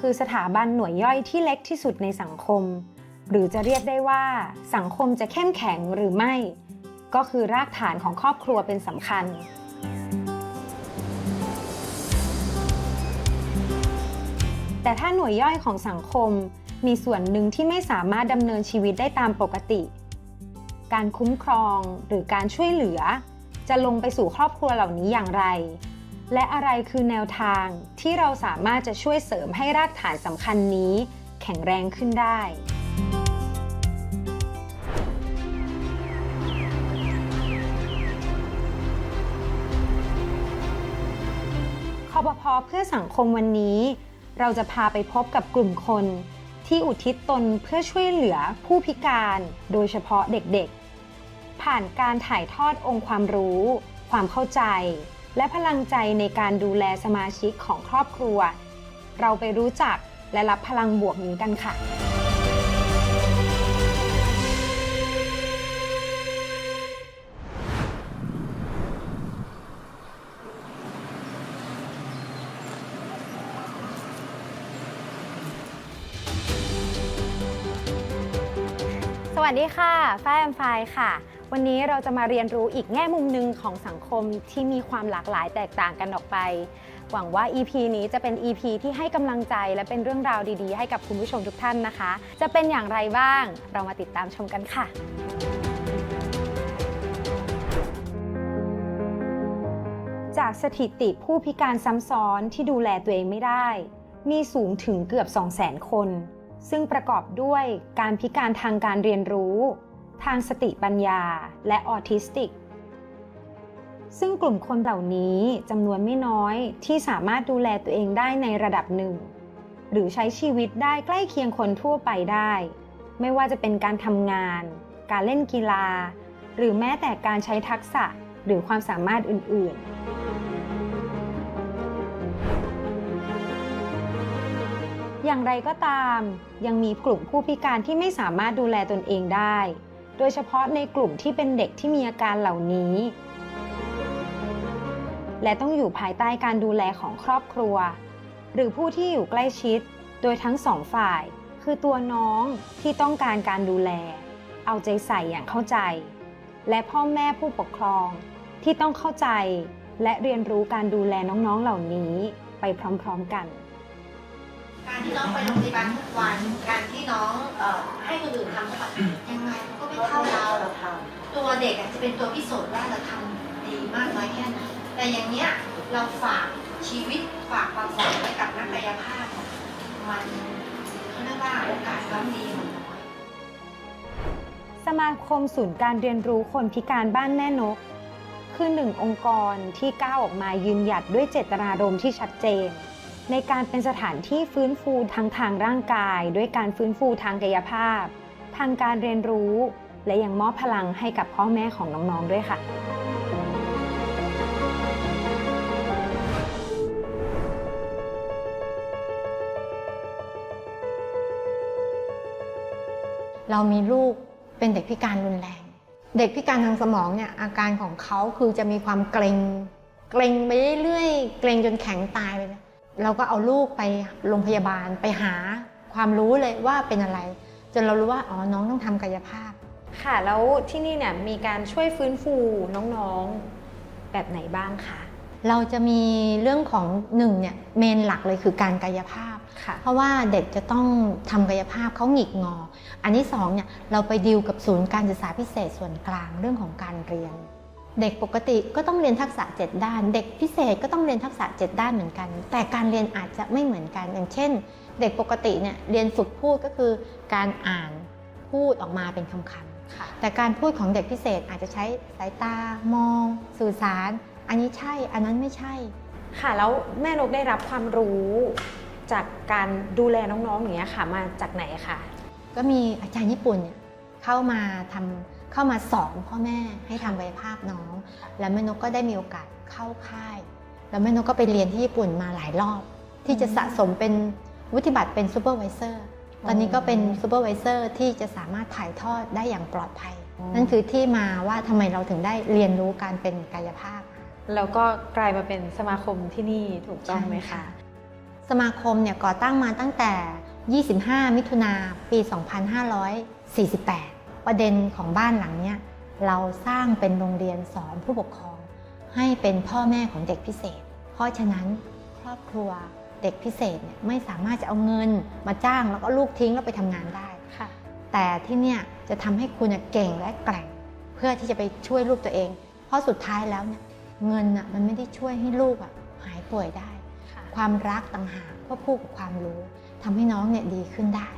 คือสถาบันหน่วยย่อยที่เล็กที่สุดในสังคม หรือจะเรียกได้ว่า สังคมจะเข้มแข็งหรือไม่ ก็คือรากฐานของครอบครัวเป็นสำคัญ แต่ถ้าหน่วยย่อยของสังคมมีส่วนหนึ่งที่ไม่สามารถดำเนินชีวิตได้ตามปกติ การคุ้มครองหรือการช่วยเหลือ จะลงไปสู่ครอบครัวเหล่านี้อย่างไร และอะไรคือแนวทางที่เราสามารถจะช่วยเสริมให้รากฐานสำคัญนี้ แข็งแรงขึ้นได้คอปพเพื่อสังคมวันนี้ เราจะพาไปพบกับกลุ่มคน ที่อุทิศตนเพื่อช่วยเหลือผู้พิการโดยเฉพาะเด็กๆ ผ่านการถ่ายทอดองค์ความรู้ ความเข้าใจ และพลังใจในการดูแลสมาชิกของครอบครัว เราไปรู้จักและรับพลังบวกนี้กันค่ะ สวัสดีค่ะ ฝ้ายแอมไฟค่ะ วันนี้เราจะมาเรียนรู้อีกแง่มุมหนึ่งของสังคมที่มีความหลากหลายแตกต่างกันออกไป หวังว่า EP นี้จะเป็น EP ที่ให้กำลังใจและเป็นเรื่องราวดีๆ ให้กับคุณผู้ชมทุกท่านนะคะ จะเป็นอย่างไรบ้าง เรามาติดตามชมกันค่ะ จากสถิติผู้พิการซ้ำซ้อนที่ดูแลตัวเองไม่ได้ มีสูงถึงเกือบ 200,000 คน ซึ่งประกอบด้วยการพิการทางการเรียนรู้ ทางสติปัญญาและออทิสติก ซึ่งกลุ่มคนเหล่านี้จำนวนไม่น้อยที่สามารถดูแลตัวเองได้ในระดับหนึ่ง หรือใช้ชีวิตได้ใกล้เคียงคนทั่วไปได้ ไม่ว่าจะเป็นการทำงาน การเล่นกีฬา หรือแม้แต่การใช้ทักษะหรือความสามารถอื่น ๆอย่างไรก็ตาม ยังมีกลุ่มผู้พิการที่ไม่สามารถดูแลตนเองได้ โดยเฉพาะในกลุ่มที่เป็นเด็กที่มีอาการเหล่านี้ และต้องอยู่ภายใต้การดูแลของครอบครัว หรือผู้ที่อยู่ใกล้ชิด โดยทั้งสองฝ่าย คือตัวน้องที่ต้องการการดูแล เอาใจใส่อย่างเข้าใจ และพ่อแม่ผู้ปกครอง ที่ต้องเข้าใจและเรียนรู้การดูแลน้องๆเหล่านี้ไปพร้อมๆกัน การที่น้องไปโรงพยาบาลทุกวัน การที่น้องเอ่อให้คนอื่นทำแบบยังไงมันก็ไม่เท่าเราเราทำตัวเด็กอะจะเป็นตัวพิสูจน์ว่าเราทำดีมากน้อยแค่ไหนแต่อย่างเนี้ยเราฝากชีวิตฝากความหวังไว้กับนักกายภาพมันเขาเรียกว่าโอกาสล้ำดีมันน้อย สมาคมศูนย์การเรียนรู้คนพิการบ้านแม่นก คือหนึ่งองค์กรที่ก้าวออกมายืนหยัดด้วยเจตนารมณ์ที่ชัดเจน ในการเป็นสถานที่ฟื้นฟูทั้งทางร่างกาย ด้วยการฟื้นฟูทางกายภาพ ทางการเรียนรู้ และยังมอบพลังให้กับพ่อแม่ของน้องๆด้วยค่ะเรามีลูกเป็นเด็กพิการรุนแรง เด็กพิการทางสมองเนี่ยอาการของเขาคือจะมีความเกรงเกรงไปเรื่อยๆเกรงจนแข็งตายไปเลย เราก็เอาลูกไปโรงพยาบาลไปหาความรู้เลยว่าเป็นอะไร จนเรารู้ว่าอ๋อน้องต้องทำกายภาพ ค่ะแล้วที่นี่เนี่ยมีการช่วยฟื้นฟูน้องๆแบบไหนบ้างคะเราจะมีเรื่องของหนึ่งเนี่ยเมนหลักเลยคือการกายภาพค่ะเพราะว่าเด็กจะต้องทำกายภาพเขาหงิกงอ อันที่สองเนี่ยเราไปดีลกับศูนย์การศึกษาพิเศษส่วนกลางเรื่องของการเรียน เด็กปกติก็ต้องเรียนทักษะ 7 ด้าน เด็กพิเศษก็ต้องเรียนทักษะ 7 ด้านเหมือนกัน แต่การเรียนอาจจะไม่เหมือนกัน อย่างเช่น เด็กปกติเนี่ยเรียนฝึกพูดก็คือการอ่านพูดออกมาเป็นคำๆค่ะแต่การพูดของเด็กพิเศษอาจจะใช้สายตามอง สื่อสาร อันนี้ใช่ อันนั้นไม่ใช่ ค่ะแล้วแม่นกได้รับความรู้จากการดูแลน้องๆอย่างเงี้ยค่ะมาจากไหนคะก็มีอาจารย์ญี่ปุ่นเนี่ยเข้ามาทำ เข้ามาสอนพ่อแม่ให้ทำกายภาพน้อง แล้วแม่นกก็ได้มีโอกาสเข้าค่าย แล้วแม่นกก็ไปเรียนที่ญี่ปุ่นมาหลายรอบ ที่จะสะสมเป็นวุฒิบัตรเป็นซูเปอร์วิเซอร์ตอนนี้ก็เป็นซูเปอร์วิเซอร์ที่จะสามารถถ่ายทอดได้อย่างปลอดภัย นั่นคือที่มาว่าทำไมเราถึงได้เรียนรู้การเป็นกายภาพ แล้วก็กลายมาเป็นสมาคมที่นี่ถูกต้องไหมคะใสมาคมเนี่ยก่อตั้งมาตั้งแต่ 25 มิถุนาปี 2548 ประเด็นของบ้านหลังเนี้ยเราสร้างเป็นโรงเรียนสอนผู้ปกครอง ให้เป็นพ่อแม่ของเด็กพิเศษ เพราะฉะนั้นครอบครัวเด็กพิเศษเนี่ยไม่สามารถจะเอาเงินมาจ้างแล้วก็ลูกทิ้งแล้วไปทำงานได้ค่ะแต่ที่เนี่ยจะทำให้คุณเก่งและแกร่ง เพื่อที่จะไปช่วยลูกตัวเอง เพราะสุดท้ายแล้วเนี่ยเงินน่ะมันไม่ได้ช่วยให้ลูกอะหายป่วยได้ค่ะความรักต่างหากควบคู่กับความรู้ทำให้น้องเนี่ยดีขึ้นได้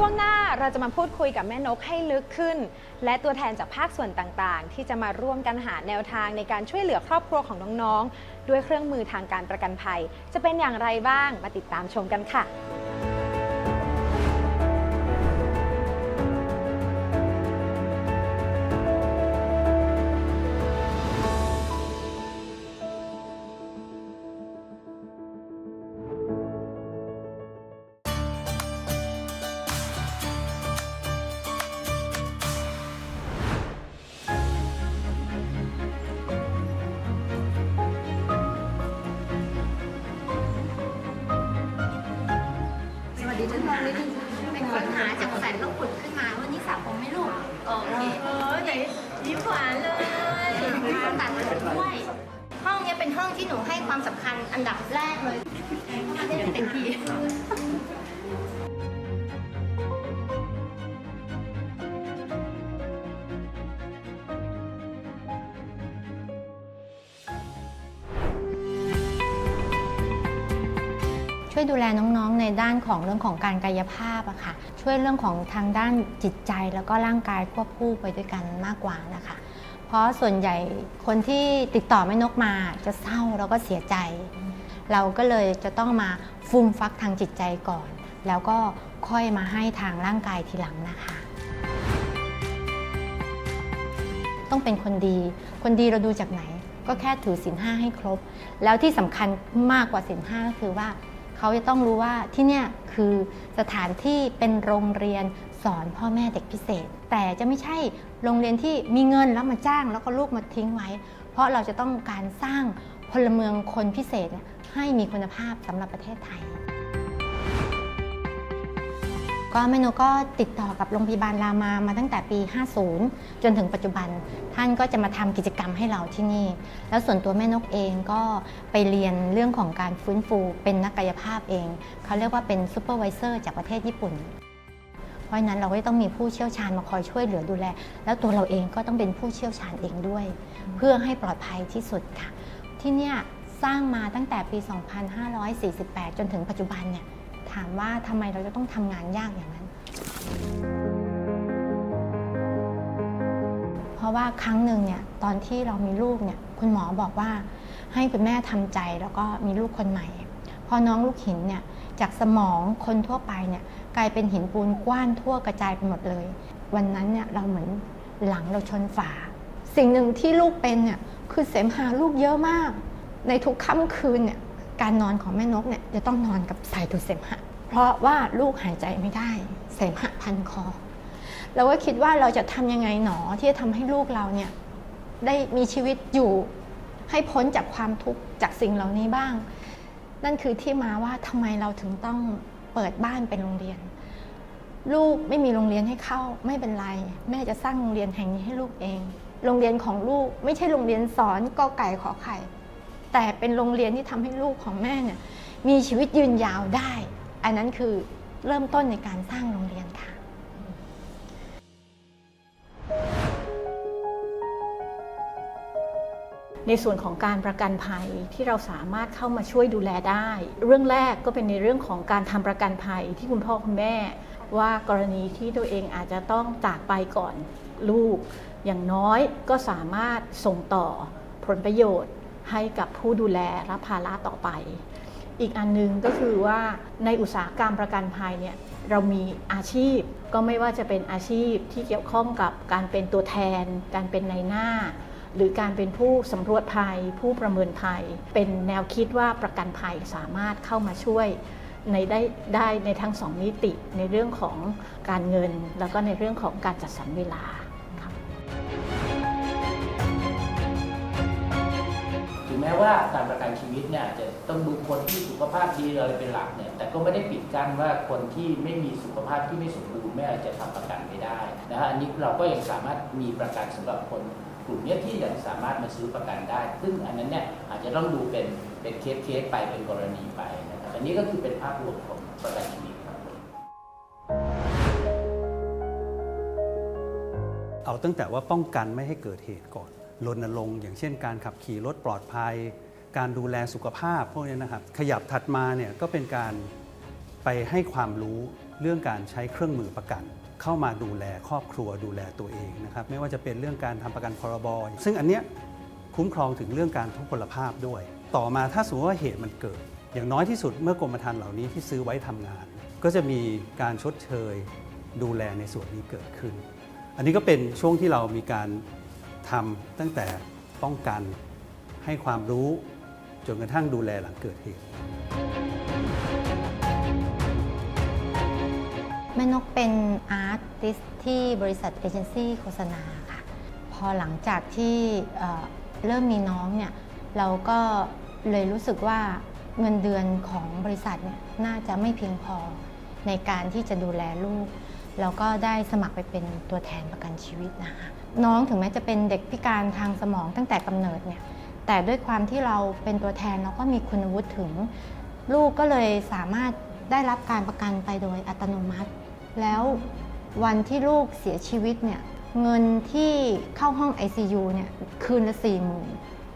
ช่วงหน้าเราจะมาพูดคุยกับแม่นกให้ลึกขึ้น และตัวแทนจากภาคส่วนต่างๆ ที่จะมาร่วมกันหาแนวทางในการช่วยเหลือครอบครัวของน้องๆ ด้วยเครื่องมือทางการประกันภัย จะเป็นอย่างไรบ้างมาติดตามชมกันค่ะ ยิ้มหวานเลยตัดมาด้วยห้องนี้เป็นห้องที่หนูให้ความสำคัญอันดับแรกเลยมาได้เต็มที่ ดูแลน้องๆ ในด้านของเรื่องของการกายภาพอะค่ะ ช่วยเรื่องของทางด้านจิตใจแล้วก็ร่างกายควบคู่ไปด้วยกันมากกว่านะคะ เพราะส่วนใหญ่คนที่ติดต่อแม่นกมาจะเศร้าแล้วก็เสียใจ เราก็เลยจะต้องมาฟูมฟักทางจิตใจก่อน แล้วก็ค่อยมาให้ทางร่างกายทีหลังนะคะ ต้องเป็นคนดี คนดีเราดูจากไหนก็แค่ถือศีลห้าให้ครบ แล้วที่สำคัญมากกว่าศีลห้าก็คือว่า เขาจะต้องรู้ว่าที่เนี่ยคือสถานที่เป็นโรงเรียนสอนพ่อแม่เด็กพิเศษ แต่จะไม่ใช่โรงเรียนที่มีเงินแล้วมาจ้าง แล้วก็ลูกมาทิ้งไว้ เพราะเราจะต้องการสร้างพลเมืองคนพิเศษให้มีคุณภาพสำหรับประเทศไทย ก็แม่นกก็ติดต่อกับโรงพยาบาลรามามาตั้งแต่ปี 50 จนถึงปัจจุบัน ท่านก็จะมาทำกิจกรรมให้เราที่นี่ แล้วส่วนตัวแม่นกเองก็ไปเรียนเรื่องของการฟื้นฟูเป็นนักกายภาพเอง เขาเรียกว่าเป็นซูเปอร์วิเซอร์จากประเทศญี่ปุ่น เพราะฉะนั้นเราก็ต้องมีผู้เชี่ยวชาญมาคอยช่วยเหลือดูแล แล้วตัวเราเองก็ต้องเป็นผู้เชี่ยวชาญเองด้วย เพื่อให้ปลอดภัยที่สุดค่ะ ที่เนี่ยสร้างมาตั้งแต่ปี 2548 จนถึงปัจจุบันเนี่ย ถามว่าทำไมเราจะต้องทำงานยากอย่างนั้น เพราะว่าครั้งหนึ่งเนี่ยตอนที่เรามีลูกเนี่ยคุณหมอบอกว่าให้คุณแม่ทำใจแล้วก็มีลูกคนใหม่ พอน้องลูกหินเนี่ยจากสมองคนทั่วไปเนี่ยกลายเป็นหินปูนกว้านทั่วกระจายไปหมดเลย วันนั้นเนี่ยเราเหมือนหลังเราชนฝา สิ่งหนึ่งที่ลูกเป็นเนี่ยคือเสมหาลูกเยอะมาก ในทุกค่ำคืนเนี่ยการนอนของแม่นกเนี่ยจะต้องนอนกับสายดูดเสมหะ เพราะว่าลูกหายใจไม่ได้ เสมหะพันคอ เราก็คิดว่าเราจะทำยังไงหนอที่จะทำให้ลูกเราเนี่ยได้มีชีวิตอยู่ให้พ้นจากความทุกข์จากสิ่งเหล่านี้บ้าง นั่นคือที่มาว่าทำไมเราถึงต้องเปิดบ้านเป็นโรงเรียน ลูกไม่มีโรงเรียนให้เข้าไม่เป็นไร แม่จะสร้างโรงเรียนแห่งนี้ให้ลูกเอง โรงเรียนของลูกไม่ใช่โรงเรียนสอนกอไก่ขอไข่ แต่เป็นโรงเรียนที่ทำให้ลูกของแม่เนี่ยมีชีวิตยืนยาวได้ อันนั้นคือเริ่มต้นในการสร้างโรงเรียนค่ะในส่วนของการประกันภัยที่เราสามารถเข้ามาช่วยดูแลได้ เรื่องแรกก็เป็นในเรื่องของการทำประกันภัยที่คุณพ่อคุณแม่ ว่ากรณีที่ตัวเองอาจจะต้องจากไปก่อนลูก อย่างน้อยก็สามารถส่งต่อผลประโยชน์ให้กับผู้ดูแลรับภาระต่อไป อีกอันหนึงก็คือว่าในอุตสาหกรรมประกันภัยเนี่ยเรามีอาชีพ ก็ไม่ว่าจะเป็นอาชีพที่เกี่ยวข้องกับการเป็นตัวแทน การเป็นในายหน้า หรือการเป็นผู้สำรวจภัย ผู้ประเมินภัย เป็นแนวคิดว่าประกันภัยสามารถเข้ามาช่วยในได้ได้ในทั้งสองมิติในเรื่องของการเงิน แล้วก็ในเรื่องของการจัดสรรเวลา ม้ว่าการประกันชีวิตเนี่ยจะต้องดูคนที่สุขภาพดีอะไรเป็นหลักเนี่ยแต่ก็ไม่ได้ปิดกั้นว่าคนที่ไม่มีสุขภาพที่ไม่สมบูรณ์ไม่อาจจะทำประกันไม่ได้นะฮะอันนี้เราก็ยังสามารถมีประกันสำหรับคนกลุ่มเนี้ยที่ยังสามารถมาซื้อประกันได้ ซึ่งอันนั้นเนี่ยอาจจะต้องดูเป็นเป็นเคสเคสไปเป็นกรณีไปนะครับอันนี้ก็คือเป็นภาพรวมของประกันชีวิตครับเอาตั้งแต่ว่าป้องกันไม่ให้เกิดเหตุก่อน รณรงค์อย่างเช่นการขับขี่รถปลอดภัย การดูแลสุขภาพพวกนี้นะครับ ขยับถัดมาเนี่ยก็เป็นการไปให้ความรู้เรื่องการใช้เครื่องมือประกัน เข้ามาดูแลครอบครัวดูแลตัวเองนะครับ ไม่ว่าจะเป็นเรื่องการทำประกันพรบซึ่งอันเนี้ยคุ้มครองถึงเรื่องการทุพพลภาพด้วย ต่อมาถ้าสมมติว่าเหตุมันเกิด อย่างน้อยที่สุดเมื่อกรมธรรม์เหล่านี้ที่ซื้อไว้ทำงาน ก็จะมีการชดเชยดูแลในส่วนนี้เกิดขึ้น อันนี้ก็เป็นช่วงที่เรามีการ ทำตั้งแต่ป้องกันให้ความรู้จนกระทั่งดูแลหลังเกิดเหตุ แม่นกเป็นอาร์ติสที่บริษัทเอเจนซี่โฆษณาค่ะ พอหลังจากที่เอ่อเริ่มมีน้องเนี่ย เราก็เลยรู้สึกว่าเงินเดือนของบริษัทเนี่ยน่าจะไม่เพียงพอในการที่จะดูแลลูก แล้วก็ได้สมัครไปเป็นตัวแทนประกันชีวิตนะคะ น้องถึงแม้จะเป็นเด็กพิการทางสมองตั้งแต่กำเนิดเนี่ยแต่ด้วยความที่เราเป็นตัวแทนเราก็มีคุณวุฒิถึง ลูกก็เลยสามารถได้รับการประกันไปโดยอัตโนมัติ แล้ววันที่ลูกเสียชีวิตเนี่ยเงินที่เข้าห้อง ICU เนี่ยคืนละสี่หมื่น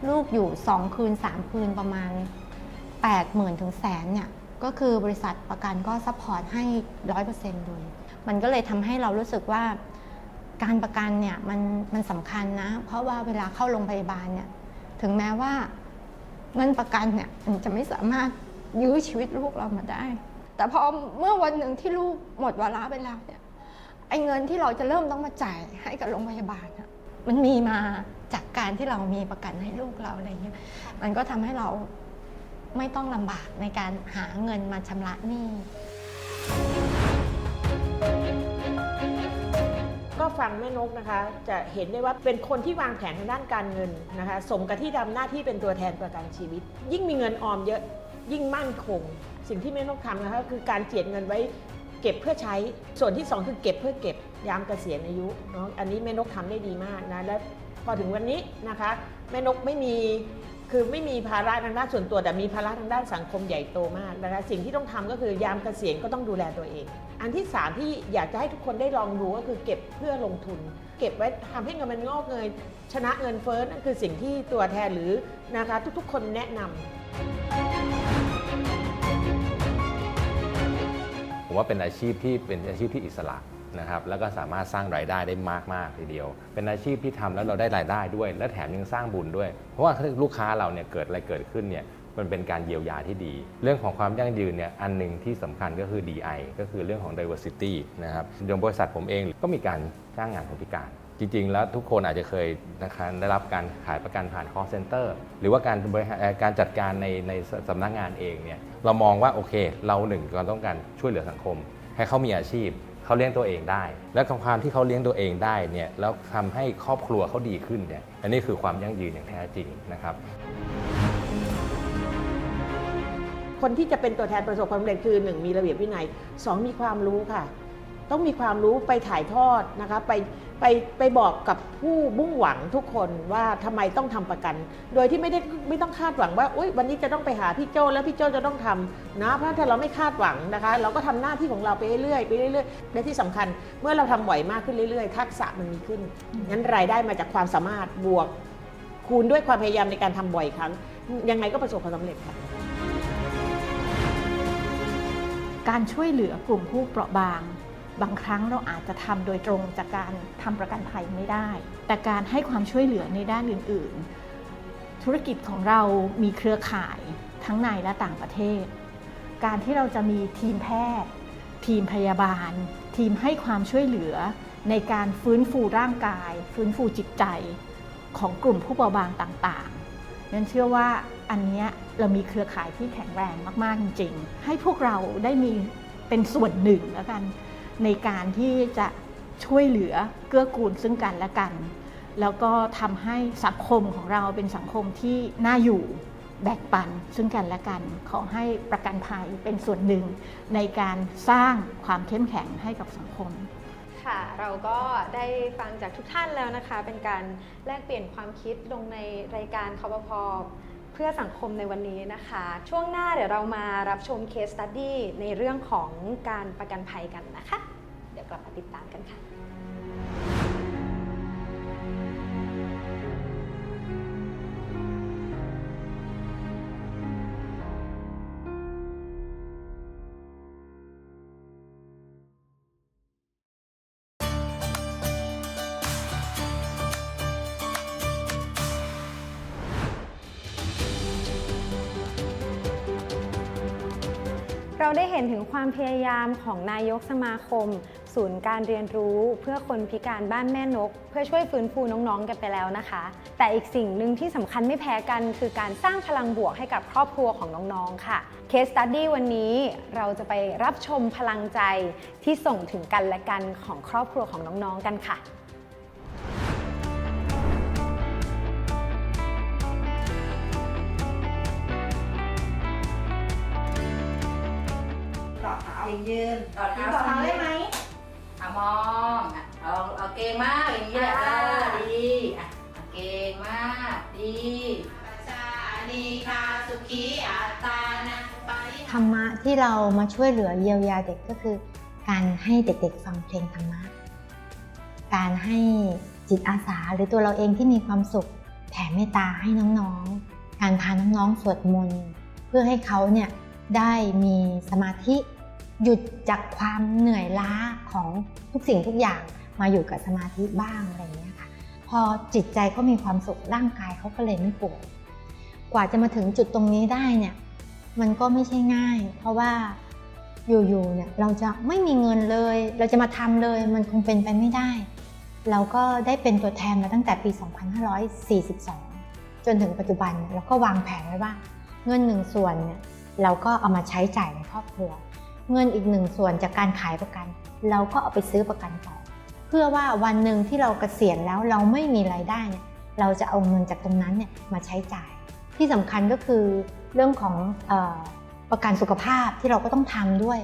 ลูกอยู่ 2 คืน 3 คืนประมาณ 8 0,000ถึงแสนเนี่ยก็คือบริษัทประกันก็ซัพพอร์ตให้100%เลย มันก็เลยทำให้เรารู้สึกว่า การประกันเนี่ยมันมันสำคัญนะ เพราะว่าเวลาเข้าโรงพยาบาลเนี่ยถึงแม้ว่าเงินประกันเนี่ยมันจะไม่สามารถยื้อชีวิตลูกเรามาได้ แต่พอเมื่อวันหนึ่งที่ลูกหมดวาระไปแล้วเนี่ยไอ้เงินที่เราจะเริ่มต้องมาจ่ายให้กับโรงพยาบาลอะมันมีมาจากการที่เรามีประกันให้ลูกเราอะไรเงี้ยมันก็ทำให้เราไม่ต้องลำบากในการหาเงินมาชำระหนี้ ก็ฟังแม่นกนะคะ จะเห็นได้ว่าเป็นคนที่วางแผนทางด้านการเงินนะคะ สมกับที่ทำหน้าที่เป็นตัวแทนประกันชีวิต ยิ่งมีเงินออมเยอะยิ่งมั่นคง สิ่งที่แม่นกทำนะคะคือการเจียดเงินไว้เก็บเพื่อใช้ ส่วนที่สองคือเก็บเพื่อเก็บยามเกษียณอายุเนาะอันนี้แม่นกทำได้ดีมากนะและพอถึงวันนี้นะคะ แม่นกไม่มี คือไม่มีภาระทางด้านส่วนตัว แต่มีภาระทางด้านสังคมใหญ่โตมากนะคะสิ่งที่ต้องทำก็คือยามเกษียณก็ต้องดูแลตัวเอง อันที่สามที่อยากจะให้ทุกคนได้ลองดูก็คือเก็บเพื่อลงทุน เก็บไว้ทำให้เงินมันงอกเงยชนะเงินเฟ้อนั่นคือสิ่งที่ตัวแทนหรือนะคะทุกๆ คนแนะนำผมว่าเป็นอาชีพที่เป็นอาชีพที่อิสระ นะครับแล้วก็สามารถสร้างรายได้ได้มากมากทีเดียว เป็นอาชีพที่ทำแล้วเราได้รายได้ด้วย และแถมยังสร้างบุญด้วย เพราะว่าลูกค้าเราเนี่ยเกิดอะไรเกิดขึ้นเนี่ยมันเป็นการเยียวยาที่ดี เรื่องของความยั่งยืนเนี่ยอันหนึ่งที่สำคัญก็คือ DI ก็คือเรื่องของ diversity นะครับอย่างบริษัทผมเองก็มีการจ้างงานคนพิการจริงๆ แล้วทุกคนอาจจะเคยนะคะได้รับการขายประกันผ่าน call center หรือว่าการบริหารการจัดการในในสำนักงานเองเนี่ยเรามองว่าโอเค เราหนึ่งเราต้องการช่วยเหลือสังคม ให้เขามีอาชีพ เขาเลี้ยงตัวเองได้ และความที่เขาเลี้ยงตัวเองได้เนี่ยแล้วทำให้ครอบครัวเขาดีขึ้นเนี่ยอันนี้คือความยั่งยืนอย่างแท้จริงนะครับ คนที่จะเป็นตัวแทนประสบความสำเร็จคือ 1 มีระเบียบวินัย 2 มีความรู้ค่ะ ต้องมีความรู้ไปถ่ายทอดนะคะไปไปไปบอกกับผู้มุ่งหวังทุกคนว่าทำไมต้องทำประกัน โดยที่ไม่ได้ไม่ต้องคาดหวังว่าอุ๊ยวันนี้จะต้องไปหาพี่โจแล้วพี่โจจะต้องทำนะเพราะถ้าเราไม่คาดหวังนะคะ เราก็ทำหน้าที่ของเราไปเรื่อยๆไปเรื่อยๆและที่สำคัญเมื่อเราทำบ่อยมากขึ้นเรื่อยๆ ทักษะมันมีขึ้นงั้นรายได้มาจากความสามารถบวก คูณด้วยความพยายามในการทำบ่อยครั้ง ยังไงก็ประสบความสำเร็จค่ะการช่วยเหลือกลุ่มผู้เปราะบาง บางครั้งเราอาจจะทำโดยตรงจากการทำประกันภัยไม่ได้ แต่การให้ความช่วยเหลือในด้านอื่น ๆ ธุรกิจของเรามีเครือข่ายทั้งในและต่างประเทศ การที่เราจะมีทีมแพทย์ ทีมพยาบาล ทีมให้ความช่วยเหลือ ในการฟื้นฟูร่างกาย ฟื้นฟูจิตใจของกลุ่มผู้เปราะบางต่างๆนั้นเชื่อว่าอันนี้เรามีเครือข่ายที่แข็งแรงมาก ๆ จริง ๆ ให้พวกเราได้มีเป็นส่วนหนึ่งแล้วกัน ในการที่จะช่วยเหลือเกื้อกูลซึ่งกันและกัน แล้วก็ทำให้สังคมของเราเป็นสังคมที่น่าอยู่แบ่งปันซึ่งกันและกัน ขอให้ประกันภัยเป็นส่วนหนึ่งในการสร้างความเข้มแข็งให้กับสังคมค่ะเราก็ได้ฟังจากทุกท่านแล้วนะคะ เป็นการแลกเปลี่ยนความคิดลงในรายการคอปพอ พื่อสังคมในวันนี้นะคะ ช่วงหน้าเดี๋ยวเรามารับชมเคสตัดดี้ในเรื่องของการประกันภัยกันนะคะ เดี๋ยวกลับมาติดตามกันค่ะ นถึงความพยายามของนายกสมาคม ศูนย์การเรียนรู้เพื่อคนพิการบ้านแม่นก เพื่อช่วยฟื้นฟูน้องๆกันไปแล้วนะคะ แต่อีกสิ่งหนึ่งที่สำคัญไม่แพ้กัน คือการสร้างพลังบวกให้กับครอบครัวของน้องๆค่ะเคสตัดดี้วันนี้เราจะไปรับชมพลังใจที่ส่งถึงกันและกันของครอบครัวของน้องๆกันค่ะ ต่อเท้ายืนต่อเท้าต่อเท้าได้ไหม อะมองอะเอาเอาเก่งมากอย่างนี้แหละอ่าเออดีอะอะเก่งมากดีชาดีคาสุขีอัตตานะปาริธรรมะที่เรามาช่วยเหลือเยียวยาเด็กก็คือ การให้เด็กๆฟังเพลงธรรมะ การให้จิตอาสาหรือตัวเราเองที่มีความสุขแผ่เมตตาให้น้องๆ การพาน้องๆสวดมนต์เพื่อให้เขาเนี่ยได้มีสมาธิ หยุดจากความเหนื่อยล้าของทุกสิ่งทุกอย่างมาอยู่กับสมาธิบ้างอะไรเงี้ยค่ะ พอจิตใจเขามีความสุขร่างกายเขาก็เลยไม่ป่วยกว่าจะมาถึงจุดตรงนี้ได้เนี่ยมันก็ไม่ใช่ง่าย เพราะว่าอยู่ๆเนี่ยเราจะไม่มีเงินเลย เราจะมาทำเลยมันคงเป็นไปไม่ได้ เราก็ได้เป็นตัวแทนมาตั้งแต่ปี 2542 จนถึงปัจจุบันเนี่ยเราก็วางแผนไว้ว่า เงินหนึ่งส่วนเนี่ยเราก็เอามาใช้จ่ายในครอบครัว เงินอีกหนึ่งส่วนจากการขายประกัน เราก็เอาไปซื้อประกันต่อ เพื่อว่าวันหนึ่งที่เราเกษียณแล้วเราไม่มีรายได้เนี่ยเราจะเอาเงินจากตรงนั้นเนี่ยมาใช้จ่าย ที่สำคัญก็คือเรื่องของออประกันสุขภาพที่เราก็ต้องทำด้วย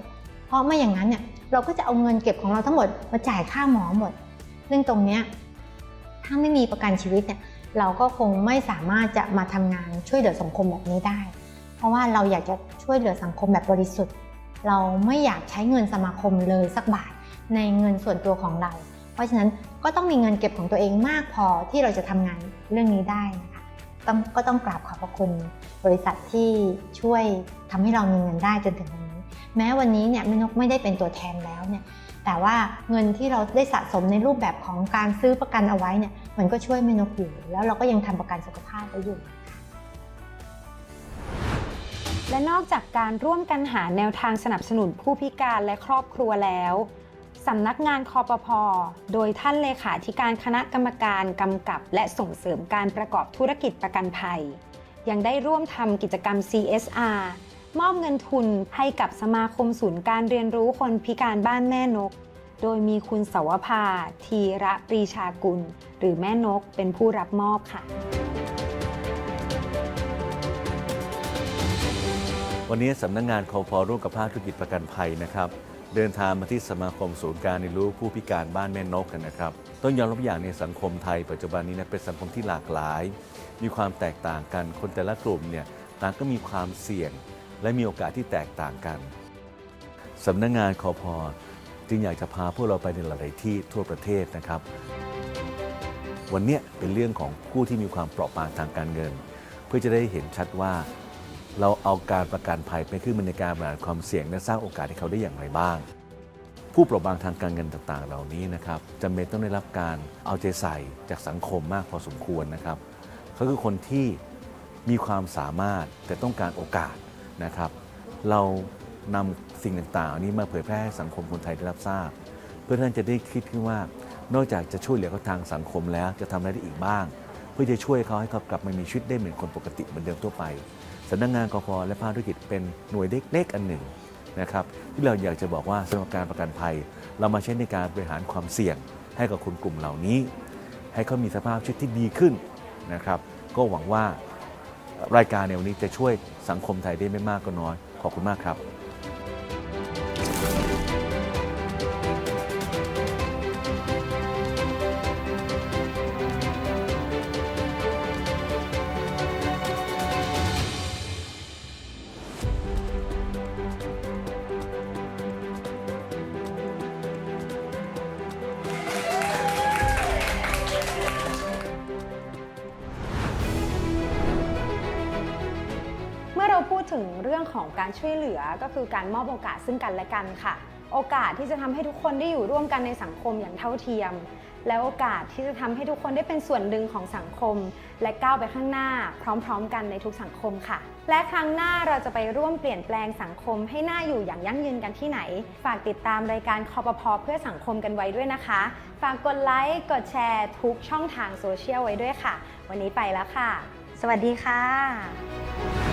เพราะไม่อย่างนั้นเนี่ยเราก็จะเอาเงินเก็บของเราทั้งหมดมาจ่ายค่าหมอหมด ซึ่งตรงเนี้ยถ้าไม่มีประกันชีวิตเนี่ยเราก็คงไม่สามารถจะมาทำงานช่วยเหลือสังคมแบบนี้ได้ เพราะว่าเราอยากจะช่วยเหลือสังคมแบบบริสุทธิ์ เราไม่อยากใช้เงินสมาคมเลยสักบาทในเงินส่วนตัวของเรา เพราะฉะนั้นก็ต้องมีเงินเก็บของตัวเองมากพอที่เราจะทำงานเรื่องนี้ได้นะคะต้องก็ต้องกราบขอบพระคุณบริษัทที่ช่วยทำให้เรามีเงินได้จนถึงวันนี้ แม้วันนี้เนี่ยแม่นกไม่ได้เป็นตัวแทนแล้วเนี่ยแต่ว่าเงินที่เราได้สะสมในรูปแบบของการซื้อประกันเอาไว้เนี่ยมันก็ช่วยแม่นกอยู่ แล้วเราก็ยังทำประกันสุขภาพไว้อยู่ และนอกจากการร่วมกันหาแนวทางสนับสนุนผู้พิการและครอบครัวแล้วสำนักงานคอปพอโดยท่านเลขาธิการคณะกรรมการกำกับ และส่งเสริมการประกอบธุรกิจประกันภัย ยังได้ร่วมทำกิจกรรม CSR มอบเงินทุนให้กับสมาคมศูนย์การเรียนรู้คนพิการบ้านแม่นก โดยมีคุณสวภา ทีระปรีชากุล หรือแม่นกเป็นผู้รับมอบค่ะ วันนี้สำนักงงานคอพอร่วมกับภาคธุรกิจประกันภัยนะครับเดินทางมาที่สมาคมศูนย์การเรียนรู้ผู้พิการบ้านแม่นกกันนะครับต้องยอมรับอย่างในสังคมไทย ปัจจุบันนี้นะเป็นสังคมที่หลากหลาย มีความแตกต่างกันคนแต่ละกลุ่มเนี่ยต่างก็มีความเสี่ยง และมีโอกาสที่แตกต่างกันสำนักงงานคอพอจึงอยากจะพาพวกเราไปในหลายๆที่ทั่วประเทศนะครับ วันนี้เป็นเรื่องของผู้ที่มีความเปราะบางทางการเงิน เพื่อจะได้เห็นชัดว่า เราเอาการประกันภัยไปขึ้นมาในการบริหารความเสี่ยงและสร้างโอกาสให้เขาได้อย่างไรบ้าง ผู้เปราะบางทางการเงินต่างๆ เหล่านี้นะครับจำเป็นต้องได้รับการเอาใจใส่จากสังคมมากพอสมควรนะครับเขาคือคนที่มีความสามารถแต่ต้องการโอกาสนะครับ เรานำสิ่งต่างต่านี้มาเผยแพร่ให้สังคมคนไทยได้รับทราบ เพื่อท่านจะได้คิดขึ้นว่านอกจากจะช่วยเหลือเขาทางสังคมแล้วจะทำอะไรได้อีกบ้าง เพื่อจะช่วยเขาให้เขากลับมามีชีวิตได้เหมือนคนปกติเหมือนเดิมทั่วไป สำนักงานกฟและภาคธุรกิจเป็นหน่วยเล็กๆอันหนึ่งนะครับที่เราอยากจะบอกว่าสำหรับการประกันภัย เรามาใช้ในการบริหารความเสี่ยง ให้กับคนกลุ่มเหล่านี้ ให้เขามีสภาพชีวิตที่ดีขึ้นนะครับก็หวังว่ารายการในวันนี้จะช่วยสังคมไทยได้ไม่มากก็น้อย ขอบคุณมากครับ ของการช่วยเหลือก็คือการมอบโอกาสซึ่งกันและกันค่ะ โอกาสที่จะทำให้ทุกคนได้อยู่ร่วมกันในสังคมอย่างเท่าเทียม และโอกาสที่จะทำให้ทุกคนได้เป็นส่วนหนึ่งของสังคม และก้าวไปข้างหน้า พร้อม ๆ กันในทุกสังคมค่ะ และครั้งหน้าเราจะไปร่วมเปลี่ยนแปลงสังคมให้น่าอยู่อย่างยั่งยืนกันที่ไหน ฝากติดตามรายการคอปพอเพื่อสังคมกันไว้ด้วยนะคะ ฝากกดไลค์กดแชร์ทุกช่องทางโซเชียลไว้ด้วยค่ะ วันนี้ไปแล้วค่ะ สวัสดีค่ะ